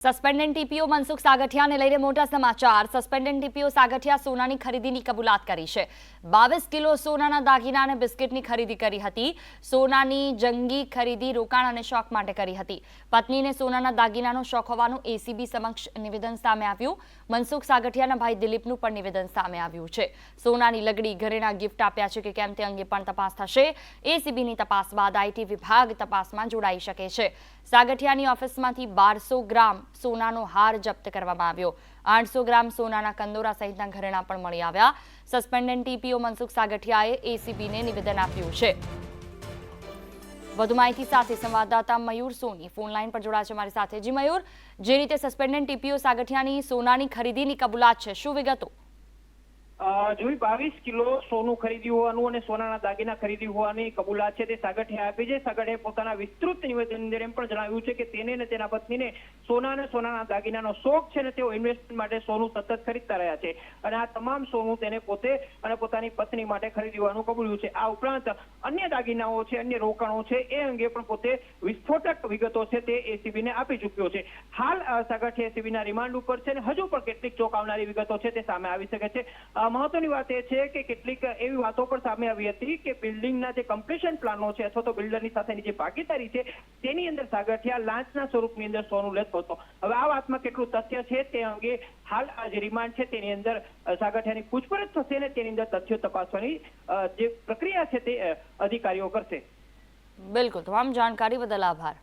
સસ્પેન્ડન્ટ TPO Mansukh સાગઠિયાને લઈને મોટા સમાચાર. સસ્પેન્ડન્ટ ટીપીઓ સાગઠિયા સોનાની ખરીદીની કબૂલાત કરી છે. બાવીસ કિલો સોનાના દાગીના અને બિસ્કિટની ખરીદી કરી હતી. સોનાની જંગી ખરીદી, રોકાણ અને શોખ માટે કરી હતી. પત્નીને સોનાના દાગીનાનો શોખ હોવાનું એસીબી સમક્ષ નિવેદન સામે આવ્યું. મનસુખ સાગઠિયાના ભાઈ દિલીપનું પણ નિવેદન સામે આવ્યું છે. સોનાની લગડી ઘરેણા ગિફ્ટ આપ્યા છે કે કેમ તે અંગે પણ તપાસ થશે. એસીબીની તપાસ બાદ આઈટી વિભાગ તપાસમાં જોડાઈ શકે છે. સાગઠિયાની ઓફિસમાંથી બારસો ગ્રામ સોનાનો હાર જપ્ત કરવામાં આવ્યો. આઠસો ગ્રામ સોનાના કંદોરા સહિતના ઘરેણા પણ મળી આવ્યા. સસ્પેન્ડન્ટ ટીપીઓ મનસુખ સાગઠિયાએ એસીબીને નિવેદન આપ્યું છે. વધુ માહિતી સાથે સંવાદદાતા મયુર સોની. ફોન લાઈન પર જોડાશે મારી સાથે. જી મયુર, જે રીતે સસ્પેન્ડન્ટ ટીપીઓ સાગઠિયાની સોનાની ખરીદીની કબૂલાત છે, શું વિગતો? જોઈ બાવીસ કિલો સોનું ખરીદ્યું હોવાનું અને સોનાના દાગીના ખરીદી હોવાની કબૂલાત છે તે સાગઠે આપી છે. સાગઠે પોતાના વિસ્તૃત નિવેદન અંદર એમ પણ જણાવ્યું છે કે તેને અને તેના પત્નીને સોના અને સોનાના દાગીનાનો શોખ છે અને તેઓ ઇન્વેસ્ટમેન્ટ માટે સોનું સતત ખરીદતા રહ્યા છે. અને આ તમામ સોનું તેને પોતે અને પોતાની પત્ની માટે ખરીદી હોવાનું કબૂલ્યું છે. આ ઉપરાંત અન્ય દાગીનાઓ છે, અન્ય રોકાણો છે, એ અંગે પણ પોતે વિસ્ફોટક વિગતો છે તે એસીબી ને આપી ચૂક્યો છે. હાલ સાગઠે સાગઠિયા એસીબી ના રિમાન્ડ ઉપર છે અને હજુ પણ કેટલીક ચોંકાવનારી વિગતો છે તે સામે આવી શકે છે. મહત્વની વાત એ છે કે કેટલીક એવી વાતો પણ સામે આવી હતી કે બિલ્ડિંગના જે કમ્પ્લીશન પ્લાનો છે અથવા તો બિલ્ડરની સાથેની જે ભાગીદારી છે, તેની અંદર સાગઠિયા લાંચના સ્વરૂપની અંદર સોનું લેતો હતો. હવે આ વાતમાં કેટલું તથ્ય છે તે અંગે હાલ આ જે રિમાન્ડ છે તેની અંદર સાગઠિયાની પૂછપરછ થશે ને તેની અંદર તથ્યો તપાસવાની જે પ્રક્રિયા છે તે અધિકારીઓ કરશે. બિલકુલ. તમામ જાણકારી બદલ આભાર.